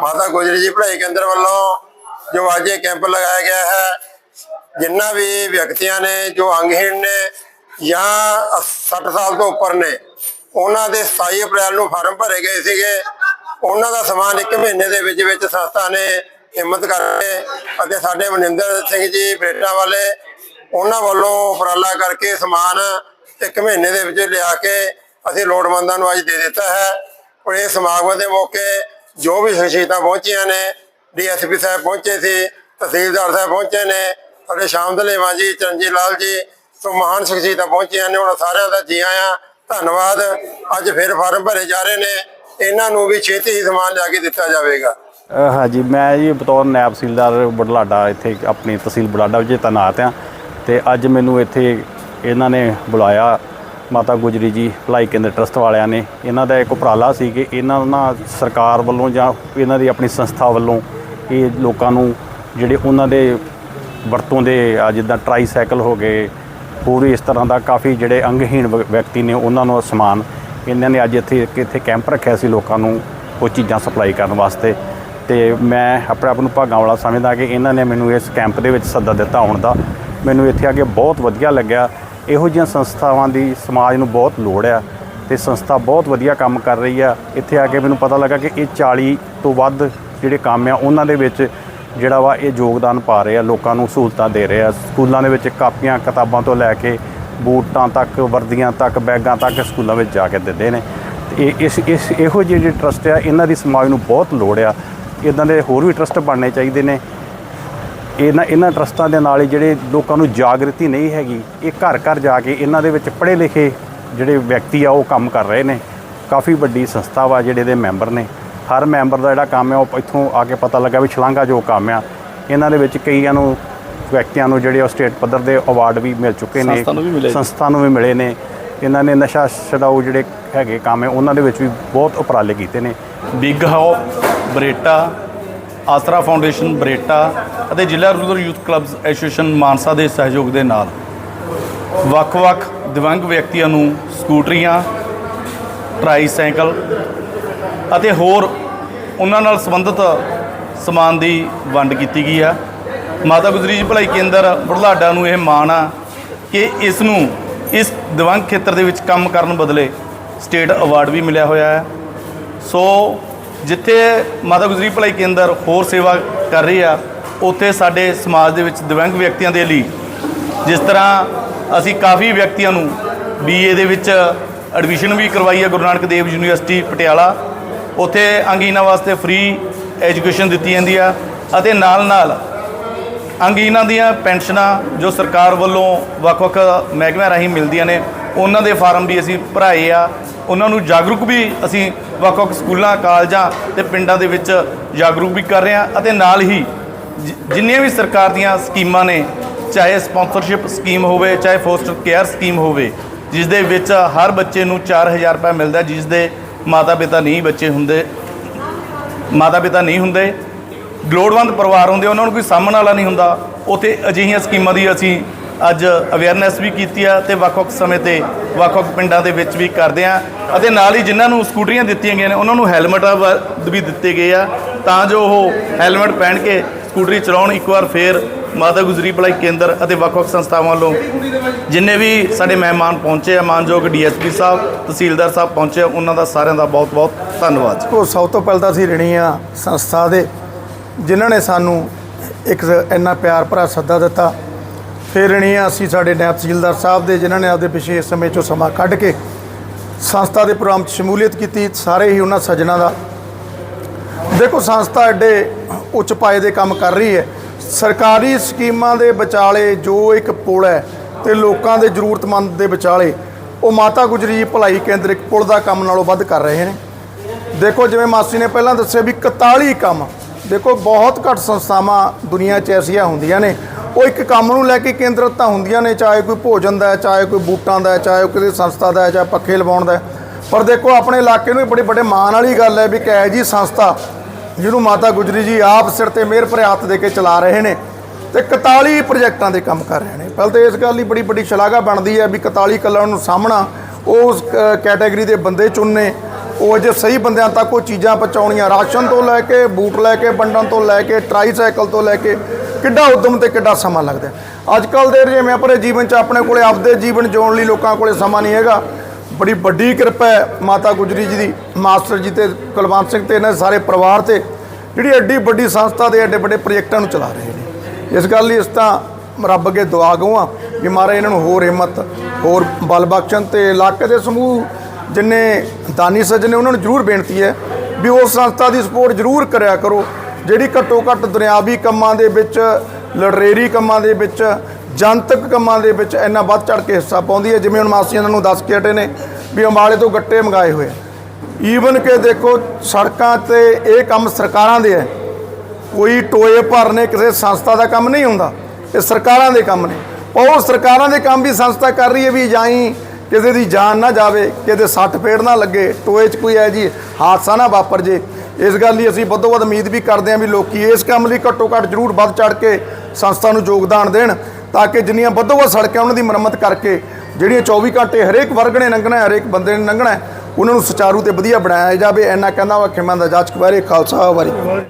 ਮਾਤਾ ਗੁਜਰੀ ਜੀ ਭਲਾਈ ਕੇਂਦਰ ਵੱਲੋਂ ਜੋ ਅੱਜ ਇਹ ਕੈਂਪ ਲਗਾਇਆ ਗਿਆ ਹੈ, ਜਿੰਨਾ ਵੀ ਵਿਅਕਤੀਆਂ ਨੇ, ਜੋ ਅੰਗਹੀਣ ਨੇ ਜਾਂ 60 ਸਾਲ ਤੋਂ ਉੱਪਰ ਨੇ, ਉਹਨਾਂ ਦੇ 27 ਅਪ੍ਰੈਲ ਨੂੰ ਫਾਰਮ ਭਰੇ ਗਏ ਸੀਗੇ। ਉਹਨਾਂ ਦਾ ਸਮਾਨ ਇੱਕ ਮਹੀਨੇ ਦੇ ਵਿੱਚ ਵਿੱਚ ਸੰਸਥਾ ਨੇ ਹਿੰਮਤ ਕਰਕੇ ਅਤੇ ਸਾਡੇ ਮਨਿੰਦਰ ਸਿੰਘ ਜੀ ਬੇਟਾ ਵਾਲੇ, ਉਹਨਾਂ ਵੱਲੋਂ ਉਪਰਾਲਾ ਕਰਕੇ ਸਮਾਨ ਇੱਕ ਮਹੀਨੇ ਦੇ ਵਿੱਚ ਲਿਆ ਕੇ ਅਸੀਂ ਲੋੜਵੰਦਾਂ ਨੂੰ ਅੱਜ ਦੇ ਦਿੱਤਾ ਹੈ। ਔਰ ਇਹ ਸਮਾਗਮ ਦੇ ਮੌਕੇ ਜੋ ਵੀ ਸ਼ਖਸੀਅਤਾਂ ਪਹੁੰਚੀਆਂ ਨੇ, ਡੀਐਸਪੀ ਸਾਹਿਬ ਪਹੁੰਚੇ ਸੀ, ਤਹਿਸੀਲਦਾਰ ਸਾਹਿਬ ਪਹੁੰਚੇ ਨੇ, ਸਾਡੇ ਸ਼ਾਮ ਦਲੇਵਾਂ ਜੀ, ਚਰਨਜੀਤ ਲਾਲ ਜੀ, ਸੋ ਮਹਾਨ ਸ਼ਖਸੀਅਤਾਂ ਪਹੁੰਚੀਆਂ ਨੇ, ਉਹਨਾਂ ਸਾਰਿਆਂ ਦਾ ਜੀ ਆਇਆਂ। ਧੰਨਵਾਦ। ਅੱਜ ਫਿਰ ਫਾਰਮ ਭਰੇ ਜਾ ਰਹੇ ਨੇ। ਇਹਨਾਂ ਨੂੰ ਵੀ ਛੇਤੀ ਹੀ ਸਮਾਨ ਲਿਆ ਕੇ ਦਿੱਤਾ ਜਾਵੇਗਾ। ਹਾਂਜੀ, ਮੈਂ ਜੀ ਬਤੌਰ ਨਾਇਬ ਤਹਿਸੀਲਦਾਰ ਬੁਢਲਾਡਾ ਇੱਥੇ ਆਪਣੀ ਤਹਿਸੀਲ ਬੁਢਲਾਡਾ ਵਿੱਚ ਤੈਨਾਤ ਆ ਤੇ ਅੱਜ ਮੈਨੂੰ ਇੱਥੇ ਇਹਨਾਂ ਨੇ ਬੁਲਾਇਆ। ਮਾਤਾ ਗੁਜਰੀ ਜੀ ਭਲਾਈ ਕੇਂਦਰ ਟਰਸਟ ਵਾਲਿਆਂ ਨੇ ਇਹਨਾਂ ਦਾ ਇੱਕ ਉਪਰਾਲਾ ਸੀ ਕਿ ਇਹਨਾਂ ਨਾਲ ਸਰਕਾਰ ਵੱਲੋਂ ਜਾਂ ਇਹਨਾਂ ਦੀ ਆਪਣੀ ਸੰਸਥਾ ਵੱਲੋਂ ਇਹ ਲੋਕਾਂ ਨੂੰ ਜਿਹੜੇ ਉਹਨਾਂ ਦੇ ਵਰਤੋਂ ਦੇ, ਆ ਜਿੱਦਾਂ ਟਰਾਈਸਾਈਕਲ ਹੋ ਗਏ, ਹੋਰ ਇਸ ਤਰ੍ਹਾਂ ਦਾ ਕਾਫੀ ਜਿਹੜੇ ਅੰਗਹੀਣ ਵਿਅਕਤੀ ਨੇ ਉਹਨਾਂ ਨੂੰ ਸਮਾਨ, ਇਹਨਾਂ ਨੇ ਅੱਜ ਇੱਥੇ ਇੱਕ ਇੱਥੇ ਕੈਂਪ ਰੱਖਿਆ ਸੀ ਲੋਕਾਂ ਨੂੰ ਉਹ ਚੀਜ਼ਾਂ ਸਪਲਾਈ ਕਰਨ ਵਾਸਤੇ। ਤੇ ਮੈਂ ਆਪਣੇ ਆਪ ਨੂੰ ਭਾਗਾਂ ਵਾਲਾ ਸਮਝਦਾ ਕਿ ਇਹਨਾਂ ਨੇ ਮੈਨੂੰ ਇਸ ਕੈਂਪ ਦੇ ਵਿੱਚ ਸੱਦਾ ਦਿੱਤਾ ਆਉਣ ਦਾ। ਮੈਨੂੰ ਇੱਥੇ ਆ ਕੇ ਬਹੁਤ ਵਧੀਆ ਲੱਗਿਆ। ਇਹੋ ਜਿਹੀਆਂ ਸੰਸਥਾਵਾਂ ਦੀ ਸਮਾਜ ਨੂੰ ਬਹੁਤ ਲੋੜ ਆ ਤੇ ਸੰਸਥਾ ਬਹੁਤ ਵਧੀਆ ਕੰਮ ਕਰ ਰਹੀ ਆ। ਇੱਥੇ ਆ ਕੇ ਮੈਨੂੰ ਪਤਾ ਲੱਗਾ ਕਿ ਇਹ 40 ਤੋਂ ਵੱਧ ਜਿਹੜੇ ਕੰਮ ਆ, ਉਹਨਾਂ ਦੇ ਵਿੱਚ ਜਿਹੜਾ ਵਾ ਇਹ ਯੋਗਦਾਨ ਪਾ ਰਹੇ ਆ, ਲੋਕਾਂ ਨੂੰ ਸਹੂਲਤਾਂ ਦੇ ਰਹੇ ਆ। ਸਕੂਲਾਂ ਦੇ ਵਿੱਚ ਕਾਪੀਆਂ, ਕਿਤਾਬਾਂ ਤੋਂ ਲੈ ਕੇ ਬੂਟਾਂ ਤੱਕ, ਵਰਦੀਆਂ ਤੱਕ, ਬੈਗਾਂ ਤੱਕ ਸਕੂਲਾਂ ਵਿੱਚ ਜਾ ਕੇ ਦਿੰਦੇ ਨੇ। ਤੇ ਇਹ ਇਸ ਇਸ ਇਹੋ ਜਿਹੇ ਜਿਹੜੇ ਟਰਸਟ ਆ, ਇਹਨਾਂ ਦੀ ਸਮਾਜ ਨੂੰ ਬਹੁਤ ਲੋੜ ਆ। ਇਦਾਂ ਦੇ ਹੋਰ ਵੀ ਟਰਸਟ ਬਣਨੇ ਚਾਹੀਦੇ ਨੇ। ਇਹਨਾਂ ਇਹਨਾਂ ਟਰਸਟਾਂ ਦੇ ਨਾਲ ਹੀ ਜਿਹੜੇ ਲੋਕਾਂ ਨੂੰ ਜਾਗਰਤੀ ਨਹੀਂ ਹੈਗੀ ਇਹ ਘਰ ਘਰ ਜਾ ਕੇ ਇਹਨਾਂ ਦੇ ਵਿੱਚ ਪੜ੍ਹੇ ਲਿਖੇ ਜਿਹੜੇ ਵਿਅਕਤੀ ਆ ਉਹ ਕੰਮ ਕਰ ਰਹੇ ਨੇ। ਕਾਫੀ ਵੱਡੀ ਸੰਸਥਾ ਵਾ ਜਿਹੜੇ ਦੇ ਮੈਂਬਰ ਨੇ। ਹਰ ਮੈਂਬਰ ਦਾ ਜਿਹੜਾ ਕੰਮ ਹੈ ਉਹ ਇੱਥੋਂ ਆ ਕੇ ਪਤਾ ਲੱਗਾ ਵੀ ਛਲਾਂਗਾ ਜੋ ਕੰਮ ਆ। ਇਹਨਾਂ ਦੇ ਵਿੱਚ ਕਈਆਂ ਨੂੰ ਵਿਅਕਤੀਆਂ ਨੂੰ ਜਿਹੜੇ ਉਹ ਸਟੇਟ ਪੱਧਰ ਦੇ ਅਵਾਰਡ ਵੀ ਮਿਲ ਚੁੱਕੇ ਨੇ। ਸੰਸਥਾ ਨੂੰ ਵੀ ਮਿਲੇ। ਸੰਸਥਾ ਨੂੰ ਵੀ ਮਿਲੇ ਨੇ। ਇਹਨਾਂ ਨੇ ਨਸ਼ਾ ਛਡਾਊ ਜਿਹੜੇ ਹੈਗੇ ਕੰਮ ਹੈ ਉਹਨਾਂ ਦੇ ਵਿੱਚ ਵੀ ਬਹੁਤ ਉਪਰਾਲੇ ਕੀਤੇ ਨੇ। ਬਿਗ ਹਾਉ ਬਰੇਟਾ ਆਸਰਾ ਫਾਊਂਡੇਸ਼ਨ, ਬਰੇਟਾ ਅਤੇ ਜ਼ਿਲ੍ਹਾ rural youth clubs association Mansa ਦੇ ਸਹਿਯੋਗ ਦੇ ਨਾਲ ਵੱਖ-ਵੱਖ ਦਿਵੰਗ ਵਿਅਕਤੀਆਂ ਨੂੰ ਸਕੂਟਰੀਆਂ ਟਰਾਈਸਾਈਕਲ ਅਤੇ ਹੋਰ ਉਹਨਾਂ ਨਾਲ ਸੰਬੰਧਿਤ ਸਮਾਨ ਦੀ ਵੰਡ ਕੀਤੀ ਗਈ ਆ ਮਾਤਾ ਗੁਜਰੀ ਜੀ, ਭਲਾਈ ਕੇਂਦਰ ਬੁਢਲਾਡਾ ਨੂੰ ਇਹ ਮਾਣ ਆ ਕਿ ਇਸ ਨੂੰ ਇਸ ਦਿਵੰਗ ਖੇਤਰ ਦੇ ਵਿੱਚ ਕੰਮ ਕਰਨ ਬਦਲੇ ਸਟੇਟ ਅਵਾਰਡ ਵੀ ਮਿਲਿਆ ਹੋਇਆ ਹੈ। ਸੋ ਜਿੱਥੇ ਮਾਤਾ ਗੁਜਰੀ ਭਲਾਈ ਕੇਂਦਰ ਹੋਰ ਸੇਵਾ ਕਰ ਰਹੀ ਆ, ਉੱਥੇ ਸਾਡੇ ਸਮਾਜ ਦੇ ਵਿੱਚ ਦਿਵਿਆਂਗ ਵਿਅਕਤੀਆਂ ਦੇ ਲਈ ਜਿਸ ਤਰ੍ਹਾਂ ਅਸੀਂ ਕਾਫੀ ਵਿਅਕਤੀਆਂ ਨੂੰ ਬੀਏ ਦੇ ਵਿੱਚ ਐਡਮਿਸ਼ਨ ਵੀ ਕਰਵਾਈ ਹੈ ਗੁਰੂ ਨਾਨਕ ਦੇਵ ਯੂਨੀਵਰਸਿਟੀ, ਪਟਿਆਲਾ। ਉੱਥੇ ਅੰਗਹੀਣਾਂ ਵਾਸਤੇ ਫ੍ਰੀ ਐਜੂਕੇਸ਼ਨ ਦਿੱਤੀ ਜਾਂਦੀ ਆ ਅਤੇ ਨਾਲ ਨਾਲ ਅੰਗਹੀਣਾਂ ਦੀਆਂ ਪੈਨਸ਼ਨਾਂ ਜੋ ਸਰਕਾਰ ਵੱਲੋਂ ਵੱਖ-ਵੱਖ ਮਹਿਕਮਿਆਂ ਰਾਹੀਂ ਮਿਲਦੀਆਂ ਨੇ ਉਹਨਾਂ ਦੇ ਫਾਰਮ ਵੀ ਅਸੀਂ ਭਰਾਏ ਆ। ਉਹਨਾਂ ਨੂੰ ਜਾਗਰੂਕ ਵੀ ਅਸੀਂ ਵੱਖ-ਵੱਖ ਸਕੂਲਾਂ, ਕਾਲਜਾਂ ਤੇ ਪਿੰਡਾਂ ਦੇ ਵਿੱਚ ਜਾਗਰੂਕ ਵੀ ਕਰ ਰਹੇ ਹਾਂ ਅਤੇ ਨਾਲ ਹੀ ਜਿ- ਜਿੰਨੀਆਂ ਵੀ ਸਰਕਾਰ ਦੀਆਂ ਸਕੀਮਾਂ ਨੇ, ਚਾਹੇ ਸਪਾਂਸਰਸ਼ਿਪ ਸਕੀਮ ਹੋਵੇ, ਚਾਹੇ ਫੋਸਟਰ ਕੇਅਰ ਸਕੀਮ ਹੋਵੇ ਜਿਸ ਦੇ ਵਿੱਚ ਹਰ ਬੱਚੇ ਨੂੰ 4000 ਰੁਪਏ ਮਿਲਦਾ ਜਿਸ ਦੇ ਮਾਤਾ ਪਿਤਾ ਨਹੀਂ ਬੱਚੇ ਹੁੰਦੇ ਮਾਤਾ ਪਿਤਾ ਨਹੀਂ ਹੁੰਦੇ, ਲੋੜਵੰਦ ਪਰਿਵਾਰ ਹੁੰਦੇ, ਉਹਨਾਂ ਨੂੰ ਕੋਈ ਸਾਹਮਣ ਵਾਲਾ ਨਹੀਂ ਹੁੰਦਾ, ਉਥੇ ਅਜਿਹੀਆਂ ਸਕੀਮਾਂ ਦੀ ਅਸੀਂ ਅੱਜ ਅਵੇਅਰਨੈਸ ਵੀ ਕੀਤੀ ਆ ਤੇ ਵੱਖ-ਵੱਖ ਸਮੇਂ ਤੇ ਵੱਖ-ਵੱਖ ਪਿੰਡਾਂ ਦੇ ਵਿੱਚ ਵੀ ਕਰਦੇ ਆ। ਅਤੇ ਨਾਲ ਹੀ ਜਿਨ੍ਹਾਂ ਨੂੰ ਸਕੂਟਰੀਆਂ ਦਿੱਤੀਆਂ ਗਈਆਂ ਨੇ ਉਹਨਾਂ ਨੂੰ ਹੈਲਮਟ ਵੀ ਦਿੱਤੇ ਗਏ ਆ। ਤਾਂ ਜੋ ਉਹ ਹੈਲਮਟ ਪਹਿਨ ਕੇ ਸਕੂਟਰੀ ਚਲਾਉਣ ਇੱਕ ਵਾਰ ਫੇਰ ਮਾਤਾ ਗੁਜਰੀ ਭਲਾਈ ਕੇਂਦਰ ਅਤੇ ਵੱਖ-ਵੱਖ ਸੰਸਥਾਵਾਂ ਵੱਲੋਂ ਜਿੰਨੇ ਵੀ ਸਾਡੇ ਮਹਿਮਾਨ ਪਹੁੰਚੇ ਆ ਮਾਨਯੋਗ ਡੀਐਸਪੀ ਸਾਹਿਬ ਤਹਿਸੀਲਦਾਰ ਸਾਹਿਬ ਪਹੁੰਚੇ ਆ, ਉਹਨਾਂ ਦਾ ਸਾਰਿਆਂ ਦਾ ਬਹੁਤ-ਬਹੁਤ ਧੰਨਵਾਦ। ਉਹ ਸਭ ਤੋਂ ਪਹਿਲਾਂ ਤਾਂ ਅਸੀਂ ਰਣੀਆਂ ਸੰਸਥਾ ਦੇ ਜਿਨ੍ਹਾਂ ਨੇ ਸਾਨੂੰ ਇੱਕ ਇੰਨਾ ਪਿਆਰ ਭਰਾ ਸੱਦਾ ਦਿੱਤਾ। ਫਿਰ ਰਣੀਆਂ ਅਸੀਂ ਸਾਡੇ ਨਾਇਬ ਤਹਿਸੀਲਦਾਰ ਸਾਹਿਬ ਦੇ, ਜਿਨ੍ਹਾਂ ਨੇ ਆਪਦੇ ਵਿਸ਼ੇਸ਼ ਸਮੇਂ ਚੋਂ ਸਮਾਂ ਕੱਢ ਕੇ ਸੰਸਥਾ ਦੇ ਪ੍ਰੋਗਰਾਮ 'ਚ ਸ਼ਮੂਲੀਅਤ ਕੀਤੀ, ਸਾਰੇ ਹੀ ਉਹਨਾਂ ਸੱਜਣਾ ਦਾ। ਦੇਖੋ, ਸੰਸਥਾ ਐਡੇ ਉੱਚ ਪਾਏ ਦੇ ਕੰਮ ਕਰ ਰਹੀ ਹੈ। ਸਰਕਾਰੀ ਸਕੀਮਾਂ ਦੇ ਵਿਚਾਲੇ ਜੋ ਇੱਕ ਪੁਲ ਹੈ ਤੇ ਲੋਕਾਂ ਦੇ ਜ਼ਰੂਰਤਮੰਦ ਦੇ ਵਿਚਾਲੇ, ਉਹ ਮਾਤਾ ਗੁਜਰੀ ਭਲਾਈ ਕੇਂਦਰ ਇੱਕ ਪੁਲ ਦਾ ਕੰਮ ਨਾਲੋਂ ਵੱਧ ਕਰ ਰਹੇ ਨੇ। ਦੇਖੋ, ਜਿਵੇਂ ਮਾਸੀ ਨੇ ਪਹਿਲਾਂ ਦੱਸਿਆ ਵੀ 41 ਕੰਮ। ਦੇਖੋ, ਬਹੁਤ ਘੱਟ ਸੰਸਥਾਵਾਂ ਦੁਨੀਆ 'ਚ ਐਸੀਆਂ ਹੁੰਦੀਆਂ ਨੇ। ਉਹ ਇੱਕ ਕੰਮ ਨੂੰ ਲੈ ਕੇ ਕੇਂਦਰਿਤ ਤਾਂ ਹੁੰਦੀਆਂ ਨੇ, ਚਾਹੇ ਕੋਈ ਭੋਜਨ ਦਾ ਚਾਹੇ ਕੋਈ ਬੂਟਾਂ ਦਾ ਚਾਹੇ ਕੋਈ ਕਿਸੇ ਸੰਸਥਾ ਦਾ ਚਾਹੇ ਪੱਖੇ ਲਵਾਉਣ ਦਾ ਪਰ ਦੇਖੋ, ਆਪਣੇ ਇਲਾਕੇ ਨੂੰ ਵੀ ਬੜੇ ਵੱਡੇ ਮਾਣ ਵਾਲੀ ਗੱਲ ਹੈ ਵੀ ਕਿ ਇਹ ਜੀ ਸੰਸਥਾ ਜਿਹਨੂੰ ਮਾਤਾ ਗੁਜਰੀ ਜੀ ਆਪ ਸਿਰ ਤੇ ਮਿਹਰ ਭਰੇ ਹੱਥ ਦੇ ਕੇ ਚਲਾ ਰਹੇ ਨੇ ਤੇ 41 ਪ੍ਰੋਜੈਕਟਾਂ ਦੇ ਕੰਮ ਕਰ ਰਹੇ ਨੇ। ਪਹਿਲ ਤਾਂ ਇਸ ਗੱਲ ਦੀ ਬੜੀ ਵੱਡੀ ਸ਼ਲਾਘਾ ਬਣਦੀ ਹੈ ਵੀ 41 ਕਲਾਂ ਨੂੰ ਸਾਹਮਣਾ ਉਸ ਕ- ਕੈਟਾਗਰੀ ਦੇ ਬੰਦੇ ਚੁਣਨੇ, ਉਹ ਜੇ ਸਹੀ ਬੰਦਿਆਂ ਤੱਕ ਉਹ ਚੀਜ਼ਾਂ ਪਹੁੰਚਾਉਣੀਆਂ, ਰਾਸ਼ਨ ਤੋਂ ਲੈ ਕੇ, ਬੂਟ ਲੈ ਕੇ, ਵੰਡਣ ਤੋਂ ਲੈ ਕੇ, ਟਰਾਈਸਾਈਕਲ ਤੋਂ ਲੈ ਕੇ ਕਿੱਡਾ ਉਦਮ ਤੇ ਕਿੱਡਾ ਸਮਾਂ ਲੱਗਦਾ ਅੱਜ ਕੱਲ ਦੇ ਜਿਵੇਂ ਆਪਣੇ ਜੀਵਨ 'ਚ ਆਪਣੇ ਕੋਲੇ ਆਪਦੇ ਜੀਵਨ ਜਿਉਣ ਲਈ ਲੋਕਾਂ ਕੋਲੇ ਸਮਾਂ ਨਹੀਂ ਹੈਗਾ। ਬੜੀ ਵੱਡੀ ਕਿਰਪਾ ਹੈ ਮਾਤਾ ਗੁਜਰੀ ਜੀ ਦੀ, ਮਾਸਟਰ ਜੀ ਤੇ ਕੁਲਵੰਤ ਸਿੰਘ ਤੇ ਇਹਨਾਂ ਸਾਰੇ ਪਰਿਵਾਰ ਤੇ, ਜਿਹੜੀ ਐਡੀ ਵੱਡੀ ਸੰਸਥਾ ਦੇ ਐਡੇ ਵੱਡੇ ਪ੍ਰੋਜੈਕਟਾਂ ਨੂੰ ਚਲਾ ਰਹੇ ਨੇ। ਇਸ ਗੱਲ ਲਈ ਇਸ ਤਾਂ ਰੱਬ ਅੱਗੇ ਦੁਆ ਗਵਾਂ ਕਿ ਮਹਾਰਾਜ ਇਹਨਾਂ ਨੂੰ ਹੋਰ ਹਿੰਮਤ, ਹੋਰ ਬਲ ਬਖਸ਼ਣ ਤੇ ਇਲਾਕੇ ਦੇ ਸਮੂਹ ਜਿੰਨੇ ਦਾਨੀ ਸੱਜਣ ਨੇ ਉਹਨਾਂ ਨੂੰ ਜ਼ਰੂਰ ਬੇਨਤੀ ਹੈ ਵੀ ਉਸ ਸੰਸਥਾ ਦੀ ਸਪੋਰਟ ਜ਼ਰੂਰ ਕਰਿਆ ਕਰੋ। ਜਿਹੜੀ ਘੱਟੋ ਘੱਟ ਦੁਨਿਆਵੀ ਕੰਮਾਂ ਦੇ ਵਿੱਚ ਲਟਰੇਰੀ ਕੰਮਾਂ ਦੇ ਵਿੱਚ, ਜਨਤਕ ਕੰਮਾਂ ਦੇ ਵਿੱਚ ਇੰਨਾ ਵੱਧ ਚੜ ਕੇ ਹਿੱਸਾ ਪਾਉਂਦੀ ਹੈ, ਜਿਵੇਂ ਹੁਣ ਮਾਸੀ ਇਹਨਾਂ ਨੂੰ ਦੱਸ ਕੇ ਹਟੇ ਨੇ ਵੀ ਅੰਬਾਲੇ ਤੋਂ ਗੱਟੇ ਮੰਗਾਏ ਹੋਏ ਈਵਨ ਕਿ ਦੇਖੋ, ਸੜਕਾਂ ਤੇ ਇਹ ਕੰਮ ਸਰਕਾਰਾਂ ਦੇ ਹੈ ਕੋਈ ਟੋਏ ਭਰਨੇ ਕਿਸੇ ਸੰਸਥਾ ਦਾ ਕੰਮ ਨਹੀਂ ਹੁੰਦਾ, ਇਹ ਸਰਕਾਰਾਂ ਦੇ ਕੰਮ ਨੇ। ਉਹ ਸਰਕਾਰਾਂ ਦੇ ਕੰਮ ਵੀ ਸੰਸਥਾ ਕਰ ਰਹੀ ਹੈ ਵੀ ਜਾਈ ਕਿਸੇ ਦੀ ਜਾਨ ਨਾ ਜਾਵੇ, ਕਿਸੇ ਸੱਟ ਫੇੜ ਨਾ ਲੱਗੇ, ਟੋਏ 'ਚ ਕੋਈ ਐ ਜੀ ਹਾਦਸਾ ਨਾ ਵਾਪਰ ਜੇ। ਇਸ ਗੱਲ ਲਈ ਅਸੀਂ ਵੱਧੋ ਵੱਧ ਉਮੀਦ ਵੀ ਕਰਦੇ ਹਾਂ ਵੀ ਲੋਕੀ ਇਸ ਕੰਮ ਲਈ ਘੱਟੋ ਘੱਟ ਜ਼ਰੂਰ ਵੱਧ ਚੜ ਕੇ ਸੰਸਥਾ ਨੂੰ ਯੋਗਦਾਨ ਦੇਣ ਤਾਂ ਕਿ ਜਿੰਨੀਆਂ ਵੱਧੋ ਵੱਧ ਸੜਕਾਂ ਉਹਨਾਂ ਦੀ ਮੁਰੰਮਤ ਕਰਕੇ ਜਿਹੜੀਆਂ 24 ਘੰਟੇ ਹਰੇਕ ਵਰਗ ਨੇ ਲੰਘਣਾ ਹਰੇਕ ਬੰਦੇ ਨੇ ਲੰਘਣਾ ਉਹਨਾਂ ਨੂੰ ਸੁਚਾਰੂ ਤੇ ਵਧੀਆ ਬਣਾਇਆ ਜਾਵੇ। ਇੰਨਾ ਕਹਿੰਦਾ ਵਾ ਖਿਮਾ ਦਾ ਜਾਚਕ ਕੁਵਾਰੇ ਖਾਲਸਾ ਵਾਰੀ।